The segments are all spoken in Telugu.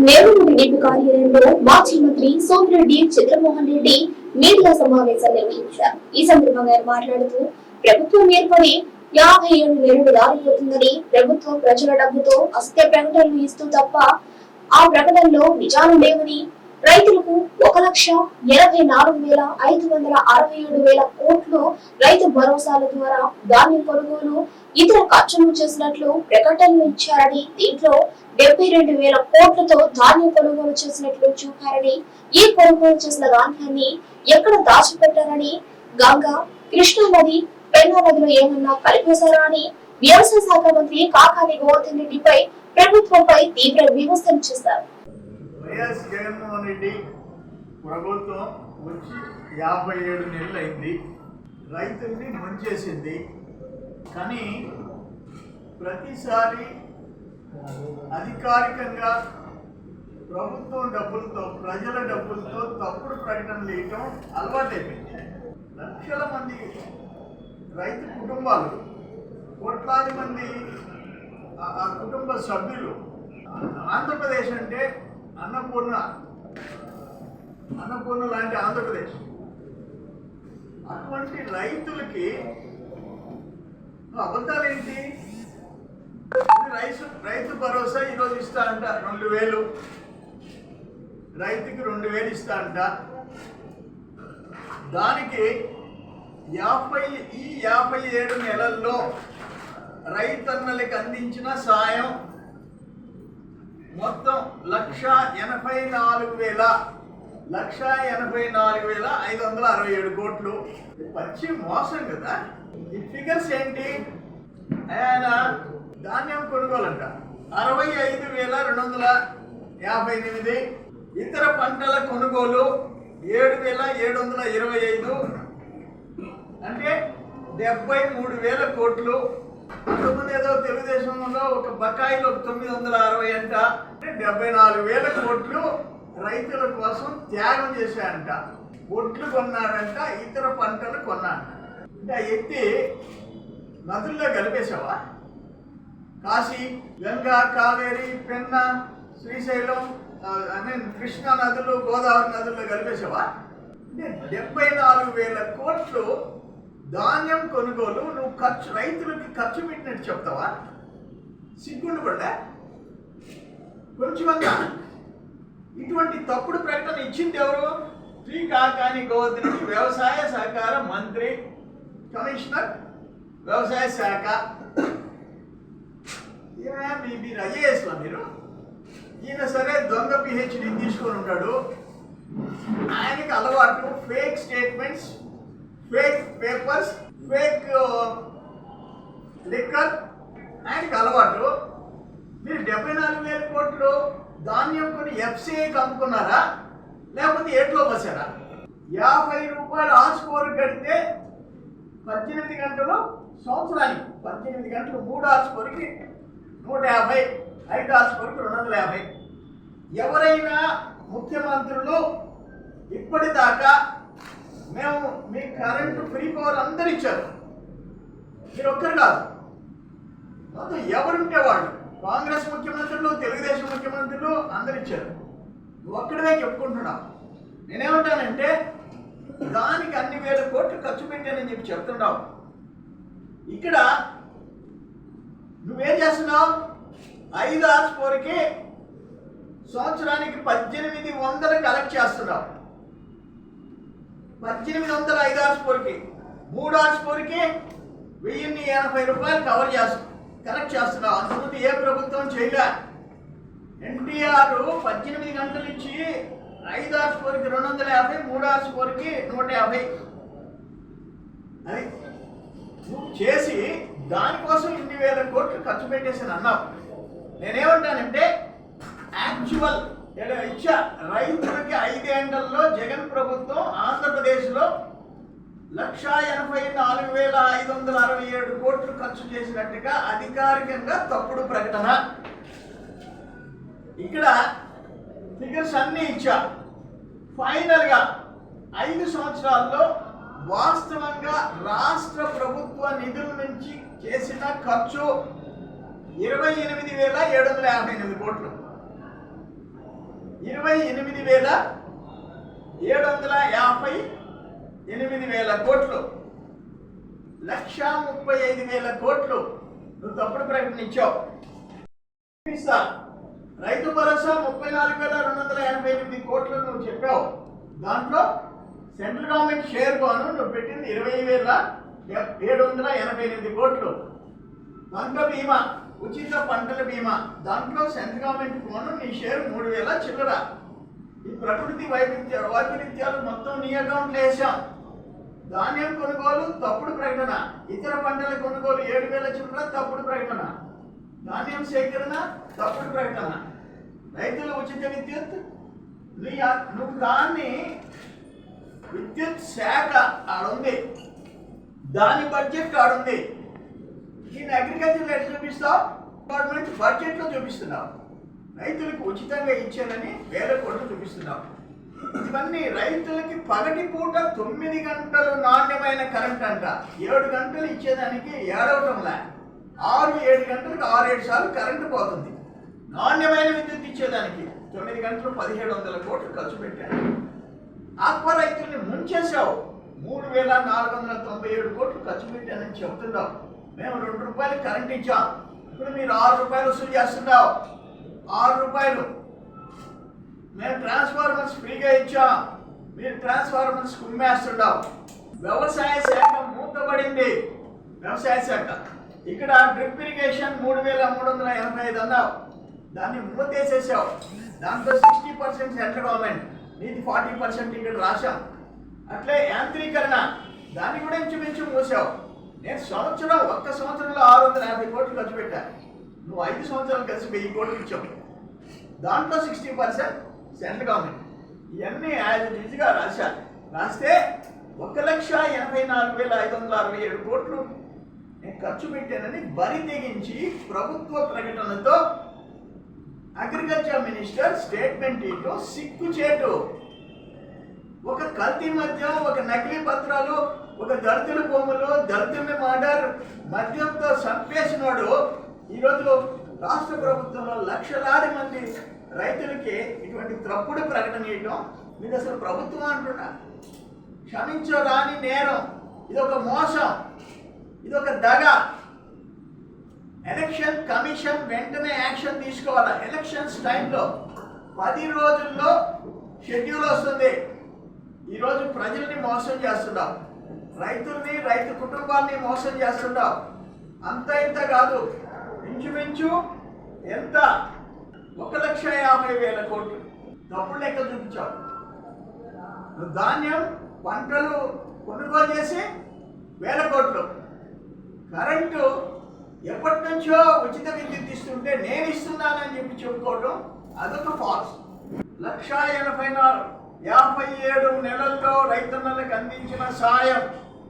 నెల్లూరు టీడీపీ కార్యాలయంలో మాజీ మంత్రి సోమిరెడ్డి చంద్రమోహన్ రెడ్డి మీడియా సమావేశం నిర్వహించారు. ఈ సందర్భంగా ఆయన మాట్లాడుతూ ప్రభుత్వం ఏర్పడి యాభై ఏడు నెలలు దారిపోతుందని ప్రభుత్వం ప్రజల డబ్బుతో అసత్య ప్రకటనలు ఇస్తూ తప్ప ఆ ప్రకటనలో నిజాలు లేవని రైతులకు ఒక లక్ష ఎనభై నాలుగు వేల ఐదు వందల అరవై ఏడు వేల కోట్లు రైతు భరోసాల ద్వారా ధాన్యం కొనుగోలు ఇతర ఖర్చులు చేసినట్లు ప్రకటనలు ఇచ్చారని దీంట్లో డెబ్బై రెండు వేల కోట్లతో ధాన్యం కొనుగోలు చేసినట్లు చూపారని ఈ కొనుగోలు చేసిన ధాన్యాన్ని ఎక్కడ దాచిపెట్టారని గంగా కృష్ణా నది పెన్నా నదిలో ఏమన్నా కలిపేశారా అని వ్యవసాయ శాఖ మంత్రి కాకాని గోవర్ధన్ రెడ్డిపై ప్రభుత్వంపై తీవ్ర విమర్శలు చేశారు. వైఎస్ జగన్మోహన్ రెడ్డి ప్రభుత్వం వచ్చి యాభై ఏడు నెలలు అయింది. రైతుల్ని ముంచేసింది. కానీ ప్రతిసారి అధికారికంగా ప్రభుత్వం డబ్బులతో ప్రజల డబ్బులతో తప్పుడు ప్రకటనలు వేయటం అలవాటైపోయింది. లక్షల మంది రైతు కుటుంబాలు కోట్లాది మంది ఆ- కుటుంబ సభ్యులు. ఆంధ్రప్రదేశ్ అంటే అన్నపూర్ణ అన్నపూర్ణ లాంటి ఆంధ్రప్రదేశ్. అటువంటి రైతులకి అబద్ధాలు ఏంటి రైతు రైతు భరోసా ఈరోజు ఇస్తా అంట రెండు వేలు. రైతుకి రెండు వేలు ఇస్తా అంట. దానికి యాభై ఈ యాభై ఏడు నెలల్లో రైతన్నలకి అందించిన సాయం మొత్తం లక్ష ఎనభై నాలుగు వేల లక్ష ఎనభై నాలుగు వేల ఐదు వందల అరవై ఏడు కోట్లు. పచ్చి మోసం కదా? ఈ ఫిగర్స్ ఏంటి? ఆయన ధాన్యం కొనుగోలంట. అరవై ఐదు వేల రెండు వందల యాభై ఎనిమిది ఇతర పంటల కొనుగోలు ఏడు వేల ఏడు వందల ఇరవై ఐదు అంటే డెబ్బై మూడు వేల కోట్లు. అంతకుముందు ఏదో తెలుగుదేశంలో ఒక బకాయిలు తొమ్మిది వందల అరవై అంట. అంటే డెబ్బై నాలుగు వేల కోట్లు రైతుల కోసం త్యాగం చేశాడంట ఒట్లు కొన్నాడంట ఇతర పంటలు కొన్నాడంట అంటే ఆ ఎత్తి నదుల్లో కలిపేసావా కాశీ గంగా కావేరి పెన్న శ్రీశైలం ఐ మీన్ కృష్ణా నదులు గోదావరి నదుల్లో కలిపేసావా డెబ్బై నాలుగు వేల కోట్లు ధాన్యం కొనుగోలు నువ్వు ఖర్చు రైతులకి ఖర్చు పెట్టినట్టు చెప్తావా? సిగ్గుండు పడ్డా కొంచెమన్నా. ఇటువంటి తప్పుడు ప్రకటన ఇచ్చింది ఎవరు? శ్రీ కాకాని గోవర్ధన్ వ్యవసాయ సహకార మంత్రి కమిషనర్ వ్యవసాయ శాఖ. ఏమయ్యా, మీ మీరు ఐఏఎస్లో మీరు? ఈయన సరే దొంగ పిహెచ్డి తీసుకొని ఉంటాడు. ఆయనకి అలవాటు fake statements fake papers fake liquor ఆయనకి అలవాటు. మీరు డెబ్బై నాలుగు వేల కోట్లు ధాన్యం కొని ఎఫ్సీఐకి అమ్ముకున్నారా? లేకపోతే ఏట్లో పోసారా? యాభై రూపాయలు ఆస్కోర్ కడితే పద్దెనిమిది గంటలు సంవత్సరానికి పద్దెనిమిది గంటలు మూడు ఆస్కోర్కి నూట యాభై ఐదు ఆస్కోర్కి రెండు వందల యాభై ఎవరైనా ముఖ్యమంత్రులు ఇప్పటిదాకా మేము మీ కరెంటు ఫ్రీ పవర్ అందరు ఇచ్చారు మీరు ఒక్కరు కాదు. మొత్తం ఎవరుంటే వాళ్ళు కాంగ్రెస్ ముఖ్యమంత్రులు తెలుగుదేశం ముఖ్యమంత్రులు అందరు ఇచ్చారు ఒక్కడివే చెప్పుకుంటున్నావు. నేనేమంటానంటే దానికి అన్ని వేల కోట్లు ఖర్చు పెట్టానని చెప్పి చెప్తున్నావు. ఇక్కడ నువ్వేం చేస్తున్నావు? ఐదు ఆస్పోర్కి సంవత్సరానికి పద్దెనిమిది వందలు కలెక్ట్ చేస్తున్నావు. పద్దెనిమిది వందల ఐదు ఆస్పోర్కి మూడు ఫోర్కి వెయ్యిన్ని ఎనభై రూపాయలు కవర్ చేస్తు కలెక్ట్ చేస్తున్నావు. అంతకుముందు ఏ ప్రభుత్వం చేయలే. ఎన్టీఆర్ పద్దెనిమిది గంటలు ఇచ్చి ఐదు ఆస్పోర్కి రెండు వందల యాభై మూడు ఫోర్కి నూట యాభై. అది నువ్వు చేసి దానికోసం ఇన్ని వేల కోట్లు ఖర్చు పెట్టేసి అన్నావు. నేనేమంటానంటే యాక్చువల్ ఇచ్చా రైతులకి ఐదేండ్లలో జగన్ ప్రభుత్వం ఆంధ్రప్రదేశ్లో లక్ష ఎనభై నాలుగు వేల ఐదు వందల అరవై ఏడు కోట్లు ఖర్చు చేసినట్టుగా అధికారికంగా తప్పుడు ప్రకటన. ఇక్కడ ఫిగర్స్ అన్నీ ఇచ్చా. ఫైనల్గా ఐదు సంవత్సరాల్లో వాస్తవంగా రాష్ట్ర ప్రభుత్వం నిధుల నుంచి చేసిన ఖర్చు ఇరవై ఎనిమిది వేల ఏడు వందల యాభై ఎనిమిది కోట్లు. ఇరవై ఎనిమిది వేల ఏడు వందల యాభై ఎనిమిది వేల కోట్లు. లక్ష ముప్పై ఐదు వేల కోట్లు నువ్వు తప్పుడు ప్రకటించావు. రైతు భరోసా ముప్పై నాలుగు వేల రెండు వందల ఎనభై ఎనిమిది కోట్లు నువ్వు చెప్పావు. దాంట్లో సెంట్రల్ గవర్నమెంట్ షేర్ బాను నువ్వు పెట్టింది ఇరవై వేల ఏడు వందల ఎనభై ఎనిమిది కోట్లు. పంట బీమా ఉచిత పంటల బీమా. దాంట్లో సెంట్రల్ గవర్నమెంట్ కోణం నీ షేర్ మూడు వేల చిల్లర. ఈ ప్రకృతి వైవిధ్యాలు వైపరీత్యాలు మొత్తం నీ అకౌంట్లో వేసాం. ధాన్యం కొనుగోలు తప్పుడు ప్రకటన. ఇతర పంటల కొనుగోలు ఏడు వేల చిల్లర తప్పుడు ప్రకటన. ధాన్యం సేకరణ తప్పుడు ప్రకటన. రైతుల ఉచిత విద్యుత్. నీ నువ్వు దాన్ని విద్యుత్ శాఖ ఆడుంది దాని బడ్జెట్ కాడుంది. దీన్ని అగ్రికల్చర్ ఎట్లా చూపిస్తావు డిపార్ట్మెంట్ బడ్జెట్లో చూపిస్తున్నావు రైతులకు ఉచితంగా ఇచ్చానని వేల కోట్లు చూపిస్తున్నాం. ఇవన్నీ రైతులకి పగటి పూట తొమ్మిది గంటలు నాణ్యమైన కరెంట్ అంట. ఏడు గంటలు ఇచ్చేదానికి ఏడవటంలా ఆరు ఏడు గంటలకు ఆరు ఏడు సార్లు కరెంటు పోతుంది. నాణ్యమైన విద్యుత్ ఇచ్చేదానికి తొమ్మిది గంటలు పదిహేడు వందల కోట్లు ఖర్చు పెట్టాను. ఆక్వా రైతుల్ని ముంచేసావు మూడు వేల నాలుగు వందల తొంభై ఏడు కోట్లు ఖర్చు పెట్టానని చెప్తున్నాం మేము రెండు రూపాయలు కరెంట్ ఇచ్చాం. ఇప్పుడు మీరు ఆరు రూపాయలు వసూలు చేస్తున్నావు. ఆరు రూపాయలు. మేము ట్రాన్స్ఫార్మర్స్ ఫ్రీగా ఇచ్చాం. మీరు ట్రాన్స్ఫార్మర్స్ కుమ్మేస్తున్నావు. వ్యవసాయ శాఖ మూతబడింది వ్యవసాయ శాఖ. ఇక్కడ డ్రిప్ ఇరిగేషన్ మూడు వేల మూడు వందల ఎనభై ఐదు అన్నావు. దాన్ని మూతేసేసావు. దాంట్లో సిక్స్టీ పర్సెంట్ సెంట్రల్ గవర్నమెంట్. నీది ఫార్టీ పర్సెంట్ ఇక్కడ రాశాం. అట్లే యాంత్రీకరణ. దాన్ని కూడా ఇంచుమించు మూసావు. నేను సంవత్సరం ఒక్క సంవత్సరంలో ఆరు వందల యాభై కోట్లు ఖర్చు పెట్టాను నువ్వు ఐదు సంవత్సరాలు కలిసి వెయ్యి కోట్లు ఇచ్చావు. దాంట్లో సిక్స్టీ పర్సెంట్ సెంట్రల్ గవర్నమెంట్ ఇవన్నీ యాజ్ ఈజీగా రాశారు. రాస్తే ఒక లక్ష ఎనభై నాలుగు వేల ఐదు వందల అరవై ఏడు కోట్లు నేను ఖర్చు పెట్టానని బరి తెగించి ప్రభుత్వ ప్రకటనతో అగ్రికల్చర్ మినిస్టర్ స్టేట్మెంట్ ఇటు సిక్కు చేటు. ఒక కల్తీ మధ్య ఒక నకిలీ పత్రాలు ఒక దళితుల భూములు దళితుల్ని మర్డర్ మద్యంతో చంపేసినాడు. ఈరోజు రాష్ట్ర ప్రభుత్వంలో లక్షలాది మంది రైతులకి ఇటువంటి తప్పుడు ప్రకటన ఇవ్వడం మీరు అసలు ప్రభుత్వం అంటున్నా. క్షమించరాని నేరం. ఇది ఒక మోసం. ఇది ఒక దగ. ఎలక్షన్ కమిషన్ వెంటనే యాక్షన్ తీసుకోవాలి? ఎలక్షన్స్ టైంలో పది రోజుల్లో షెడ్యూల్ వస్తుంది. ఈరోజు ప్రజల్ని మోసం చేస్తున్నావు రైతుల్ని రైతు కుటుంబాన్ని మోసం చేస్తున్నావు అంత ఇంత కాదు. ఇంచుమించు ఎంత? ఒక లక్ష యాభై వేల కోట్లు. డబ్బులు లెక్క చూపించావు ధాన్యం పంటలు కొనుగోలు చేసి వేల కోట్లు. కరెంటు ఎప్పటి నుంచో ఉచిత విద్యుత్ ఇస్తుంటే నేను ఇస్తున్నానని చెప్పి చెప్పుకోవడం అదొక ఫాల్స్. లక్ష ఎనభై నాలుగు యాభై ఏడు నెలల్లో రైతన్నలకు అందించిన సాయం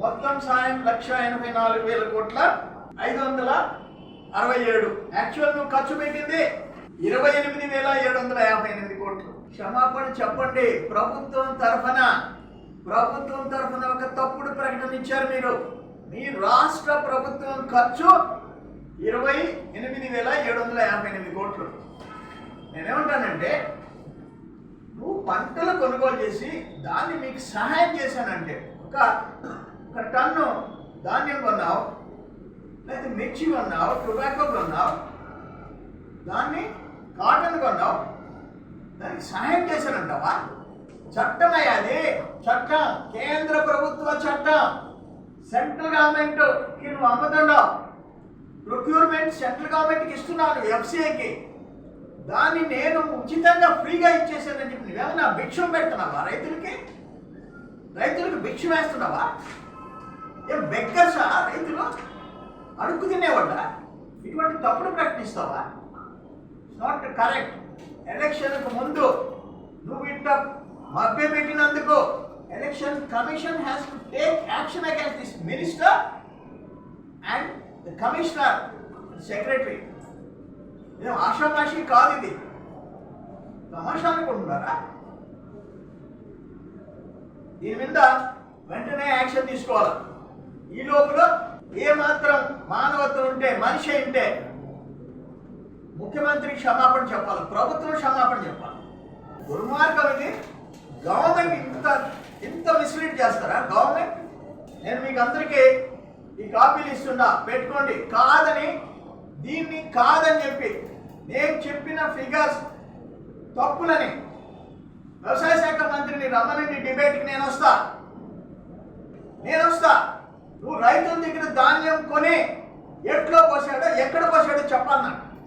మొత్తం సాయం లక్ష ఎనభై నాలుగు వేల కోట్ల ఐదు వందల అరవై ఏడు. యాక్చువల్ నువ్వు ఖర్చు పెట్టింది ఇరవై ఎనిమిది వేల ఏడు వందల యాభై ఎనిమిది కోట్లు. క్షమాపణ చెప్పండి ప్రభుత్వం తరఫున ప్రభుత్వం తరఫున ఒక తప్పుడు ప్రకటన ఇచ్చారు మీరు. మీ రాష్ట్ర ప్రభుత్వం ఖర్చు ఇరవై ఎనిమిది వేల ఏడు వందల యాభై ఎనిమిది కోట్లు. నేనేమంటానంటే నువ్వు పంటలు కొనుగోలు చేసి దాన్ని మీకు సహాయం చేశానంటే ఒక ఒక టన్ను ధాన్యం కొన్నావు లేకపోతే మిర్చి కొన్నావు టొబాకో కొన్నావు దాన్ని కాటన్ కొన్నావు దానికి సహాయం చేశానంటావా? చట్టం అయ్యాది చట్టం కేంద్ర ప్రభుత్వ చట్టం సెంట్రల్ గవర్నమెంట్కి నువ్వు అమ్ముతున్నావు. ప్రొక్యూర్మెంట్ సెంట్రల్ గవర్నమెంట్కి ఇస్తున్నాను ఎఫ్సిఐకి దాన్ని నేను ఉచితంగా ఫ్రీగా ఇచ్చేసానని చెప్పి నువ్వేమన్నా భిక్షం పెడుతున్నావా రైతులకి? రైతులకు భిక్ష వేస్తున్నావా? ఏం బెగ్గర్సా రైతులు? అడుక్కు తినేవాడా ఇటువంటి తప్పుడు ప్రకటిస్తావా? నాట్ కరెక్ట్ ఎలక్షన్కు ముందు నువ్వు ఇంత మభ్య పెట్టినందుకు election commission has to take action against this minister and the commissioner secretary ఏం ఆషామాషి కాదు ఇది తమాషా అనుకుంటున్నారా దీని మీద వెంటనే యాక్షన్ తీసుకోవాలి? ఈ లోపల ఏ మాత్రం మానవత్వం ఉంటే మనిషి ఉంటే ముఖ్యమంత్రి క్షమాపణ చెప్పాలి ప్రభుత్వం క్షమాపణ చెప్పాలి. దుర్మార్గం ఇది. గవర్నమెంట్ ఇంత ఇంత మిస్లీడ్ చేస్తారా? గవర్నమెంట్? నేను మీకు అందరికీ ఈ కాపీలు ఇస్తున్నా. పెట్టుకోండి. కాదని దీన్ని కాదని చెప్పి నేను చెప్పిన ఫిగర్స్ తప్పులని వ్యవసాయ శాఖ మంత్రిని రమ్మని డిబేట్కి నేను వస్తా. నేను వస్తా. నువ్వు రైతుల దగ్గర ధాన్యం కొని ఎట్లో పోసాడో ఎక్కడ పోసాడో చెప్పన్నాడు